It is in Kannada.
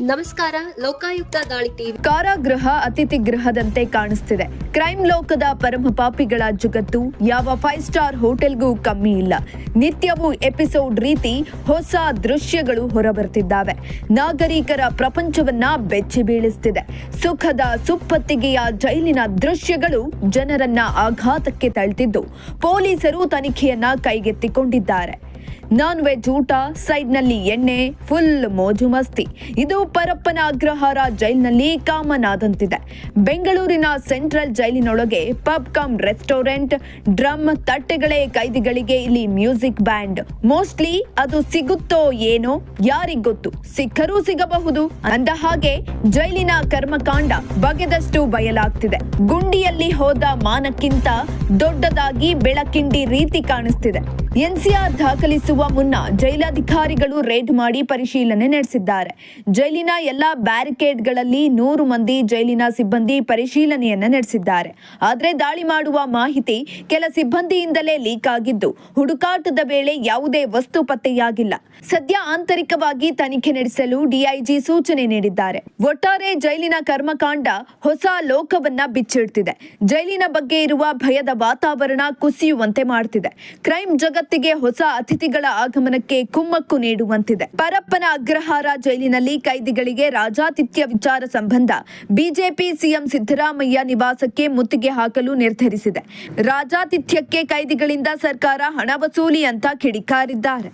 ನಮಸ್ಕಾರ, ಲೋಕಾಯುಕ್ತ ದಾಳಿ ಟಿವಿ ಕಾರಾಗೃಹ ಅತಿಥಿ ಗೃಹದಂತೆ ಕಾಣಿಸ್ತಿದೆ. ಕ್ರೈಮ್ ಲೋಕದ ಪರಮ ಪಾಪಿಗಳ ಜಗತ್ತು ಯಾವ ಫೈವ್ ಸ್ಟಾರ್ ಹೋಟೆಲ್ಗೂ ಕಮ್ಮಿ ಇಲ್ಲ. ನಿತ್ಯವೂ ಎಪಿಸೋಡ್ ರೀತಿ ಹೊಸ ದೃಶ್ಯಗಳು ಹೊರಬರ್ತಿದ್ದಾವೆ. ನಾಗರಿಕರ ಪ್ರಪಂಚವನ್ನ ಬೆಚ್ಚಿ ಬೀಳಿಸ್ತಿದೆ. ಸುಖದ ಸುಪ್ಪತ್ತಿಗೆಯ ಜೈಲಿನ ದೃಶ್ಯಗಳು ಜನರನ್ನ ಆಘಾತಕ್ಕೆ ತಳ್ತಿದ್ದು. ಪೊಲೀಸರು ತನಿಖೆಯನ್ನ ಕೈಗೆತ್ತಿಕೊಂಡಿದ್ದಾರೆ. ನಾನ್ ವೆಜ್ ಊಟ, ಸೈಡ್ನಲ್ಲಿ ಎಣ್ಣೆ ಫುಲ್ ಮೋಜು ಮಸ್ತಿ. ಇದು ಪರಪ್ಪನ ಅಗ್ರಹಾರ ಜೈಲಿನಲ್ಲಿ ಕಾಮನ್ ಆದಂತಿದೆ ಬೆಂಗಳೂರಿನ ಸೆಂಟ್ರಲ್ ಜೈಲಿನೊಳಗೆ ಪಬ್ ಕಮ್ ರೆಸ್ಟೋರೆಂಟ್, ಡ್ರಮ್ ತಟ್ಟೆಗಳೇ ಕೈದಿಗಳಿಗೆ ಇಲ್ಲಿ ಮ್ಯೂಸಿಕ್ ಬ್ಯಾಂಡ್. ಮೋಸ್ಟ್ಲಿ ಅದು ಸಿಗುತ್ತೋ ಏನೋ ಯಾರಿಗ್ ಗೊತ್ತು. ಸಿಕ್ಕರೂ ಸಿಗಬಹುದು. ಅಂದ ಹಾಗೆ ಜೈಲಿನ ಕರ್ಮಕಾಂಡ ಬಗೆದಷ್ಟು ಬಯಲಾಗ್ತಿದೆ. ಗುಂಡಿಯಲ್ಲಿ ಹೋದ ಮಾನಕ್ಕಿಂತ ದೊಡ್ಡದಾಗಿ ಬೆಳಕಿಂಡಿ ರೀತಿ ಕಾಣಿಸ್ತಿದೆ. ಎನ್ಸಿಆರ್ ದಾಖಲಿಸುವ ಮುನ್ನ ಜೈಲಾಧಿಕಾರಿಗಳು ರೇಡ್ ಮಾಡಿ ಪರಿಶೀಲನೆ ನಡೆಸಿದ್ದಾರೆ. ಜೈಲಿನ ಎಲ್ಲಾ ಬ್ಯಾರಿಕೇಡ್ಗಳಲ್ಲಿ ನೂರು ಮಂದಿ ಜೈಲಿನ ಸಿಬ್ಬಂದಿ ಪರಿಶೀಲನೆಯನ್ನು ನಡೆಸಿದ್ದಾರೆ. ಆದರೆ ದಾಳಿ ಮಾಡುವ ಮಾಹಿತಿ ಕೆಲ ಸಿಬ್ಬಂದಿಯಿಂದಲೇ ಲೀಕ್ ಆಗಿದ್ದು, ಹುಡುಕಾಟದ ವೇಳೆ ಯಾವುದೇ ವಸ್ತು ಪತ್ತೆಯಾಗಿಲ್ಲ. ಸದ್ಯ ಆಂತರಿಕವಾಗಿ ತನಿಖೆ ನಡೆಸಲು ಡಿಐಜಿ ಸೂಚನೆ ನೀಡಿದ್ದಾರೆ. ಒಟ್ಟಾರೆ ಜೈಲಿನ ಕರ್ಮಕಾಂಡ ಹೊಸ ಲೋಕವನ್ನ ಬಿಚ್ಚಿಡ್ತಿದೆ. ಜೈಲಿನ ಬಗ್ಗೆ ಇರುವ ಭಯದ ವಾತಾವರಣ ಕುಸಿಯುವಂತೆ ಮಾಡ್ತಿದೆ. ಕ್ರೈಮ್ ಜಗತ್ತಿಗೆ ಹೊಸ ಅತಿಥಿಗಳ ಆಗಮನಕ್ಕೆ ಕುಮ್ಮಕ್ಕು ನೀಡುವಂತಿದೆ. ಪರಪ್ಪನ ಅಗ್ರಹಾರ ಜೈಲಿನಲ್ಲಿ ಕೈದಿಗಳಿಗೆ ರಾಜಾತಿಥ್ಯ ವಿಚಾರ ಸಂಬಂಧ ಬಿಜೆಪಿ ಸಿಎಂ ಸಿದ್ದರಾಮಯ್ಯ ನಿವಾಸಕ್ಕೆ ಮುತ್ತಿಗೆ ಹಾಕಲು ನಿರ್ಧರಿಸಿದೆ. ರಾಜಾತಿಥ್ಯಕ್ಕೆ ಕೈದಿಗಳಿಂದ ಸರ್ಕಾರ ಹಣ ವಸೂಲಿ ಅಂತ ಕಿಡಿಕಾರಿದ್ದಾರೆ.